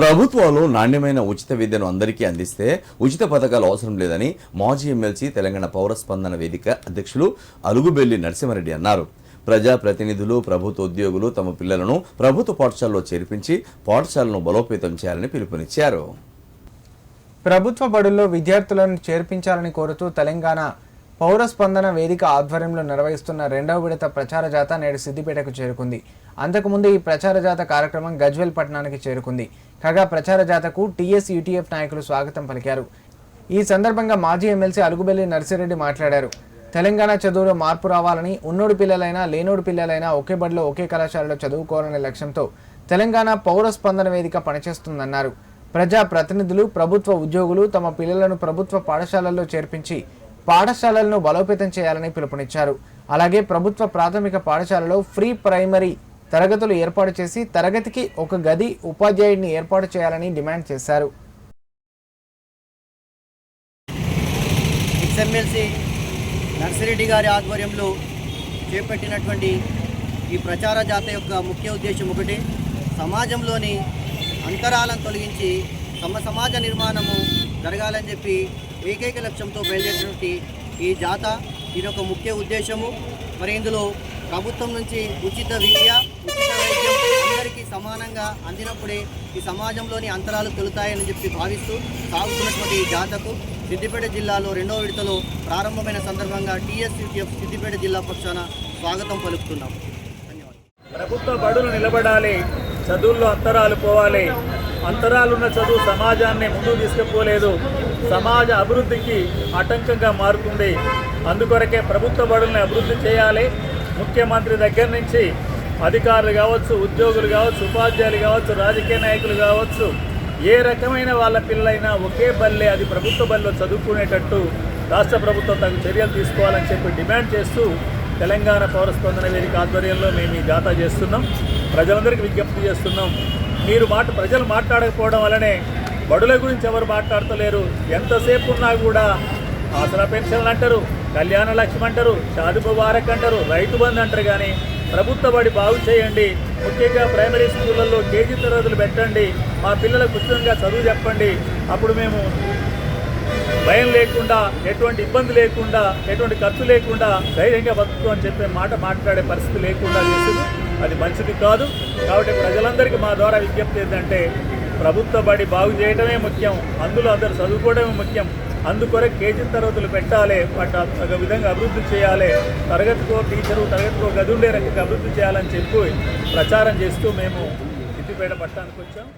ప్రభుత్వాలు నాణ్యమైన ఉచిత విద్యను అందరికీ అందిస్తే ఉచిత పథకాలు అవసరం లేదని మాజీ ఎమ్మెల్సీ తెలంగాణ పౌర స్పందన వేదిక అధ్యక్షులు అలుగుబెల్లి నరసింహారెడ్డి అన్నారు. ప్రజా ప్రతినిధులు ప్రభుత్వ ఉద్యోగులు తమ పిల్లలను ప్రభుత్వ పాఠశాలలో చేర్పించి పాఠశాలను బలోపేతం చేయాలని పిలుపునిచ్చారు. ప్రభుత్వ బడుల్లో విద్యార్థులను చేర్పించాలని కోరుతూ తెలంగాణ పౌర స్పందన వేదిక ఆధ్వర్యంలో నిర్వహిస్తున్న రెండవ విడత ప్రచార జాత నేడు సిద్దిపేటకు చేరుకుంది. అంతకుముందు ఈ ప్రచార జాత కార్యక్రమం గజ్వెల్ పట్టణానికి చేరుకుంది. కాగా ప్రచార జాతకు టీఎస్ యూటీఎఫ్ నాయకులు స్వాగతం పలికారు. ఈ సందర్భంగా మాజీ ఎమ్మెల్సీ అలుగుబెల్లి నర్సిరెడ్డి మాట్లాడారు. తెలంగాణ చదువులో మార్పు రావాలని ఉన్నోడు పిల్లలైనా లేనోడు పిల్లలైనా ఒకే బడిలో ఒకే కళాశాలలో చదువుకోవాలనే లక్ష్యంతో తెలంగాణ పౌర స్పందన వేదిక పనిచేస్తుందన్నారు. ప్రజా ప్రతినిధులు ప్రభుత్వ ఉద్యోగులు తమ పిల్లలను ప్రభుత్వ పాఠశాలల్లో చేర్పించి పాఠశాలలను బలోపేతం చేయాలని పిలుపునిచ్చారు. అలాగే ప్రభుత్వ ప్రాథమిక పాఠశాలలో ఫ్రీ ప్రైమరీ తరగతులు ఏర్పాటు చేసి తరగతికి ఒక గది ఉపాధ్యాయుడిని ఏర్పాటు చేయాలని డిమాండ్ చేశారు. ఎక్స్ఎమ్మెల్సీ నర్సిరెడ్డి గారి ఆధ్వర్యంలో చేపట్టినటువంటి ఈ ప్రచార జాత యొక్క ముఖ్య ఉద్దేశం ఒకటి సమాజంలోని అంతరాలను తొలగించి సమ సమాజ నిర్మాణము జరగాలని చెప్పి ఏకైక లక్ష్యంతో బయలుదేరినటువంటి ఈ జాత దీని యొక్క ముఖ్య ఉద్దేశము. మరి ఇందులో ప్రభుత్వం నుంచి ఉచిత విద్య ఉచిత వైద్యం అందరికీ సమానంగా అందినప్పుడే ఈ సమాజంలోని అంతరాలు తొలుతాయని చెప్పి భావిస్తూ సాగుతున్నటువంటి ఈ జాతకు. సిద్దిపేట జిల్లాలో రెండవ విడతలో ప్రారంభమైన సందర్భంగా టీఎస్యూటీఎఫ్ సిద్దిపేట జిల్లా పక్షాన స్వాగతం పలుకుతున్నాం. ధన్యవాదాలు. ప్రభుత్వ బడులు నిలబడాలి చదువుల్లో అంతరాలు పోవాలి. అంతరాలున్న చదువు సమాజాన్ని ముందుకు తీసుకుపోలేదు. సమాజ అభివృద్ధికి ఆటంకంగా మారుతుంది. అందుకొరకే ప్రభుత్వ బడుల్ని అభివృద్ధి చేయాలి. ముఖ్యమంత్రి దగ్గర నుంచి అధికారులు కావచ్చు ఉద్యోగులు కావచ్చు ఉపాధ్యాయులు కావచ్చు రాజకీయ నాయకులు కావచ్చు ఏ రకమైన వాళ్ళ పిల్లలైనా ఒకే బల్లే అది ప్రభుత్వ బల్లో చదువుకునేటట్టు రాష్ట్ర ప్రభుత్వం తగు చర్యలు తీసుకోవాలని చెప్పి డిమాండ్ చేస్తూ తెలంగాణ పౌర స్పందన వేదిక ఆధ్వర్యంలో మేము ఈ జాతా చేస్తున్నాం. ప్రజలందరికీ విజ్ఞప్తి చేస్తున్నాం. మీరు మాట ప్రజలు మాట్లాడకపోవడం వల్లనే బడుల గురించి ఎవరు మాట్లాడతలేరు. ఎంతసేపు ఉన్నా కూడా ఆసరా పెన్షన్లు అంటారు కళ్యాణ లక్ష్యం అంటారు షాది ముబారక్ అంటారు రైతు బంధు అంటారు కానీ ప్రభుత్వ బడి బాగు చేయండి. ముఖ్యంగా ప్రైమరీ స్కూళ్ళల్లో కేజీ తరగతులు పెట్టండి. మా పిల్లలకు ఉచితంగా చదువు చెప్పండి. అప్పుడు మేము భయం లేకుండా ఎటువంటి ఇబ్బంది లేకుండా ఎటువంటి ఖర్చు లేకుండా ధైర్యంగా బతుకు అని చెప్పే మాట మాట్లాడే పరిస్థితి లేకుండా చేస్తుంది అది మంచిది కాదు. కాబట్టి ప్రజలందరికీ మా ద్వారా విజ్ఞప్తి ఏంటంటే ప్రభుత్వ బడి బాగు చేయడమే ముఖ్యం అందులో అందరు చదువుకోవడమే ముఖ్యం. అందుకొరకు కేజీ తరగతులు పెట్టాలి వాటి ఒక విధంగా అభివృద్ధి చేయాలి. తరగతికో టీచరు తరగతికో గది ఉండే రకంగా అభివృద్ధి చేయాలని చెప్పి ప్రచారం చేస్తూ మేము సిద్దిపేట పట్టణానికి వచ్చాం.